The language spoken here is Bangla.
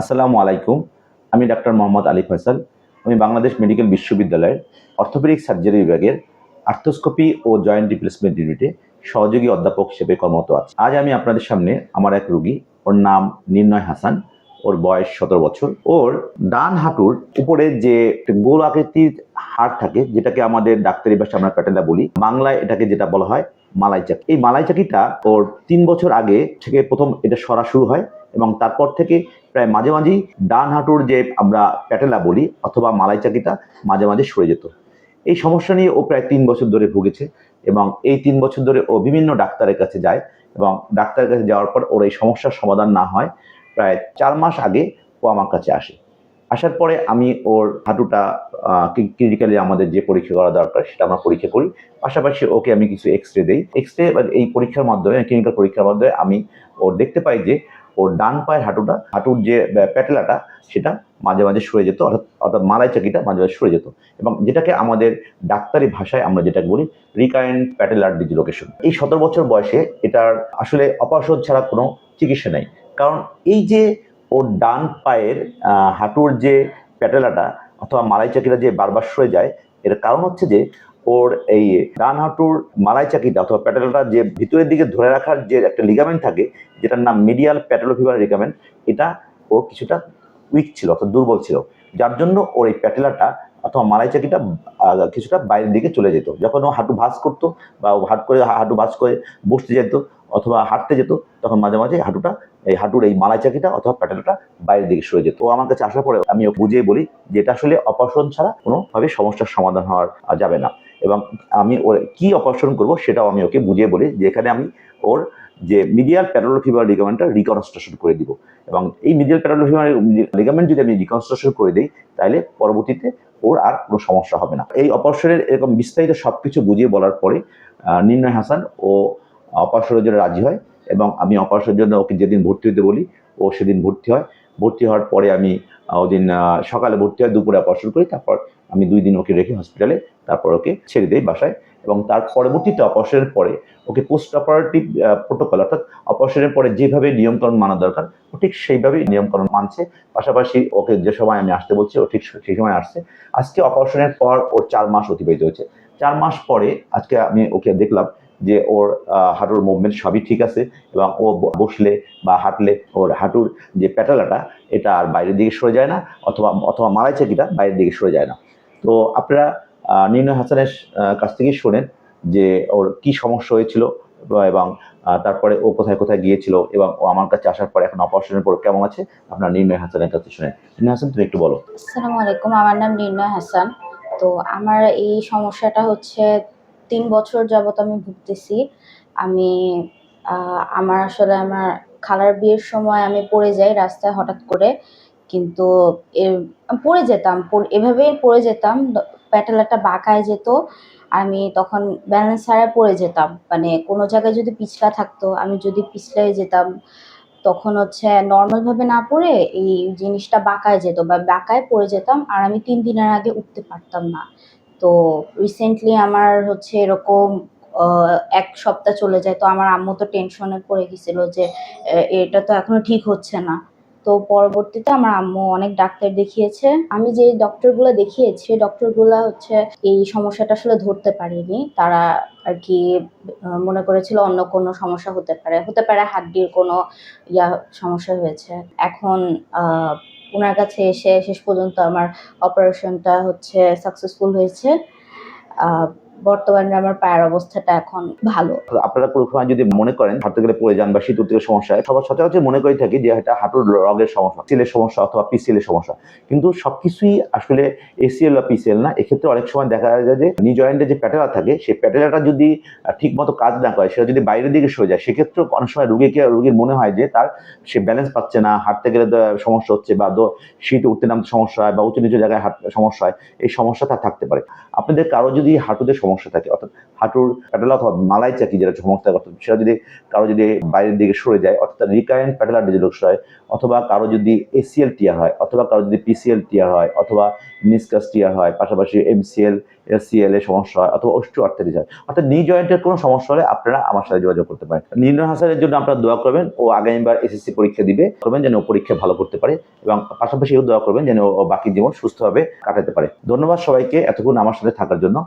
আসসালামু আলাইকুম। আমি ডাক্তার মোহাম্মদ আলী ফয়সাল। আমি বাংলাদেশ মেডিকেল বিশ্ববিদ্যালয়ের অর্থোপেডিক সার্জারি বিভাগের আর্থোস্কোপি ও জয়েন্ট রিপ্লেসমেন্ট ইউনিটে সহযোগী অধ্যাপক হিসেবে কর্মরত আছি। আজ আমি আপনাদের সামনে আমার এক রুগী, ওর নাম নির্ণয় হাসান। ওর বয়স সতেরো বছর। ওর ডান হাঁটুর উপরে যে গোল আকৃতির হাড় থাকে, যেটাকে আমাদের ডাক্তারি ভাষায় আমরা প্যাটেলা বলি, বাংলায় এটাকে যেটা বলা হয় মালাই চাকি এই মালাই চাকিটা ওর তিন বছর আগে থেকে প্রথম এটা সরা শুরু হয়। এবং তারপর থেকে প্রায় মাঝে মাঝেই ডান হাঁটুর যে আমরা প্যাটেলা বলি অথবা মালাই চাকিটা মাঝে মাঝে সরে যেত। এই সমস্যা নিয়ে ও প্রায় তিন বছর ধরে ভুগেছে এবং এই তিন বছর ধরে ও বিভিন্ন ডাক্তারের কাছে যায় এবং ডাক্তারের কাছে যাওয়ার পর ওর এই সমস্যার সমাধান না হয় প্রায় চার মাস আগে ও আমার কাছে আসে। আসার পরে আমি ওর হাঁটুটা ক্লিনিক্যালি আমাদের যে পরীক্ষা করা দরকার সেটা আমরা পরীক্ষা করি। পাশাপাশি ওকে আমি কিছু এক্স রে দিই। এক্স রে এই পরীক্ষার মাধ্যমে ক্লিনিক্যাল পরীক্ষার মাধ্যমে আমি ওর দেখতে পাই যে ওর ডান পায়ের হাঁটুটা, হাঁটুর যে প্যাটেলাটা, সেটা মাঝে মাঝে সরে যেত, অর্থাৎ অর্থাৎ মালাই চাকিটা মাঝে মাঝে সরে যেত। এবং যেটাকে আমাদের ডাক্তারি ভাষায় আমরা যেটা বলি রিকারেন্ট প্যাটেলার ডিজিলোকেশন। এই সতেরো বছর বয়সে এটার আসলে অপারেশন ছাড়া কোনো চিকিৎসা নেই। কারণ এই যে ওর ডান পায়ের হাঁটুর যে প্যাটেলাটা অথবা মালাই চাকিটা যে বারবার সরে যায়, এর কারণ হচ্ছে যে ওর এই ডান হাঁটুর মালাই চাকিটা অথবা প্যাটেলটা যে ভিতরের দিকে ধরে রাখার যে একটা লিগামেন্ট থাকে, যেটার নাম মিডিয়াল প্যাটেলোফিবার লিগামেন্ট এটা ওর কিছুটা উইক ছিল অর্থাৎ দুর্বল ছিল। যার জন্য ওর এই প্যাটেলাটা অথবা মালাই চাকিটা কিছুটা বাইরের দিকে চলে যেত। যখন ও হাঁটু ভাঁজ করতো বা ও হাট করে, হাঁটু ভাঁজ করে বসতে যেত অথবা হাঁটতে যেত, তখন মাঝে মাঝে হাঁটুটা, এই হাঁটুর এই মালাই চাকিটা অথবা প্যাটেলটা বাইরের দিকে সরে যেত। ও আমার কাছে আসার পরে আমি বুঝিয়ে বলি যে এটা আসলে অপারেশন ছাড়া কোনোভাবে সমস্যার সমাধান হওয়ার যাবে না। এবং আমি ওর কি অপারেশন করব সেটাও আমি ওকে বুঝিয়ে বলি যে এখানে আমি ওর যে মিডিয়াল প্যারালোফিবার লিগামেন্টটা রিকনস্ট্রাকশন করে দিব। এবং এই মিডিয়াল প্যারালোফিবার লিগামেন্ট যদি আমি রিকনস্ট্রাকশন করে দিই, তাহলে পরবর্তীতে ওর আর কোনো সমস্যা হবে না। এই অপারেশনের এরকম বিস্তারিত সব কিছু বুঝিয়ে বলার পরে নির্ণয় হাসান, ও অপারেশনের জন্য রাজি হয় এবং আমি অপারেশনের জন্য ওকে যেদিন ভর্তি হতে বলি, ও সেদিন ভর্তি হয়। ভর্তি হওয়ার পরে আমি ওদিন সকালে ভর্তি হয়, দুপুরে অপারেশন করি, তারপর আমি দুই দিন ওকে রেখে হসপিটালে তারপর ওকে ছেড়ে দেই বাসায় এবং তার পরবর্তীতে অপারেশনের পরে ওকে পোস্ট অপারেটিভ প্রোটোকল অর্থাৎ অপারেশনের পরে যেভাবে নিয়মকানুন মানা দরকার, ও ঠিক সেইভাবেই নিয়মকানুন মানছে। পাশাপাশি ওকে যে সময় আমি আসতে বলছি, ও ঠিক সেই সময় আসছে। আজকে অপারেশনের পর ওর চার মাস অতিবাহিত হয়েছে। চার মাস পরে আজকে আমি ওকে দেখলাম যে ওর হাঁটুর মুভমেন্ট সবই ঠিক আছে এবং ও বসলে বা হাঁটলে ওর হাঁটুর যে প্যাটালাটা, এটা আর বাইরের দিকে সরে যায় না অথবা অথবা মালাই চাকিটা বাইরের দিকে সরে যায় না। তো আপনারা নির্ণয় হাসানের কাছ থেকেই শোনেন যে ওর কি সমস্যা হয়েছিল এবং তারপরে ও কোথায় কোথায় গিয়েছিল এবং ও আমার কাছে আসার পর এখন অপারেশনের পর কেমন আছে, আপনার নির্ণয় হাসানের কাছে শুনেন। নির্ণয় হাসান, তুমি একটু বলো। আসসালামু আলাইকুম, আমার নাম নির্ণয় হাসান। তো আমার এই সমস্যাটা হচ্ছে তিন বছর যাবত আমি ভুগতেছি। আমি আমার আসলে আমার খালার বিয়ের সময় আমি পড়ে যাই রাস্তায় হঠাৎ করে। কিন্তু পড়ে যেতাম এভাবেই পড়ে যেতাম। প্যাটেলাটা বাঁকায় যেত। আমি তখন ব্যালেন্স হারায় পড়ে যেতাম। মানে কোনো জায়গায় যদি পিছলা থাকতো, আমি যদি পিছলে যেতাম, তখন হচ্ছে নর্মাল ভাবে না পড়ে এই জিনিসটা বাঁকায় যেত বা বাঁকায় পড়ে যেতাম। আর আমি তিন দিনের আগে উঠতে পারতাম না। তো রিসেন্টলি আমার হচ্ছে এরকম এক সপ্তাহ চলে যায়। তো আমার আম্মু তো টেনশনে পড়ে গেছিল যে এটা তো এখনও ঠিক হচ্ছে না। তো পরবর্তীতে আমার আম্মু অনেক ডাক্তার দেখিয়েছে। আমি যে ডক্টরগুলো দেখিয়েছি ডক্টরগুলো হচ্ছে এই সমস্যাটা আসলে ধরতে পারেনি। তারা আর কি মনে করেছিল অন্য কোনো সমস্যা হতে পারে। হতে পারে হাড্ডির কোনো ইয়া সমস্যা হয়েছে। এখন ওনার কাছে এসে শেষ পর্যন্ত আমার অপারেশনটা হচ্ছে সাকসেসফুল হয়েছে। বর্তমানে আমার পায়ের অবস্থাটা এখন ভালো। আপনারা কোনো সময় যদি মনে করেন, হাঁটতে গেলে পড়ে যান বা শীত থেকে সমস্যা হয়, সবার সচরাচর মনে করে থাকি যে এটা হাঁটুর রগের সমস্যা সিলের সমস্যা অথবা পিসিএলের সমস্যা। কিন্তু সবকিছুই আসলে এসিএল বা পিসিএল না, এক্ষেত্রে অনেক সময় দেখা যায় যে নি জয়েন্টে যে প্যাটেলা থাকে, সেই প্যাটেলাটা যদি ঠিক মতো কাজ না করে, সেটা যদি বাইরের দিকে সরে যায় সেক্ষেত্রে অনেক সময় রুগীকে রুগীর মনে হয় যে তার সে ব্যালেন্স পাচ্ছে না, হাঁটতে গেলে সমস্যা হচ্ছে বা শীত উঠতে নামতে সমস্যা হয় বা উঁচু নিচু জায়গায় হাঁটতে সমস্যা হয়, এই সমস্যা তার থাকতে পারে। আপনাদের কারও যদি হাঁটুতে সমস্যা সমস্যা থাকে অর্থাৎ হাঁটুর প্যাটেলা অথবা মালাই চাকি যেটা সমস্যা অর্থাৎ সেটা যদি কারও যদি বাইরের দিকে সরে যায়, অর্থাৎ রিকারেন্ট প্যাটেলার ডিজিলোক্স হয় অথবা কারও যদি এসিএল টিয়ার হয়, অথবা কারও যদি পিসিএল টিয়ার হয়, অথবা নিসকাস টিয়ার হয়, পাশাপাশি এমসিএল এলসিএল এর সমস্যা হয়, অথবা অস্ট্রো আর্থারিস হয়, অর্থাৎ নি জয়েন্টের কোনো সমস্যা হলে আপনারা আমার সাথে যোগাযোগ করতে পারেন। নির্ণয় হাসানের জন্য আপনারা দোয়া করবেন, ও আগামীবার এসএসসি পরীক্ষা দিবে, করবেন যেন ও পরীক্ষা ভালো করতে পারে, এবং পাশাপাশি এও দোয়া করবেন যেন ও বাকি জীবন সুস্থভাবে কাটাতে পারে। ধন্যবাদ সবাইকে, এতক্ষণ আমার সাথে থাকার জন্য।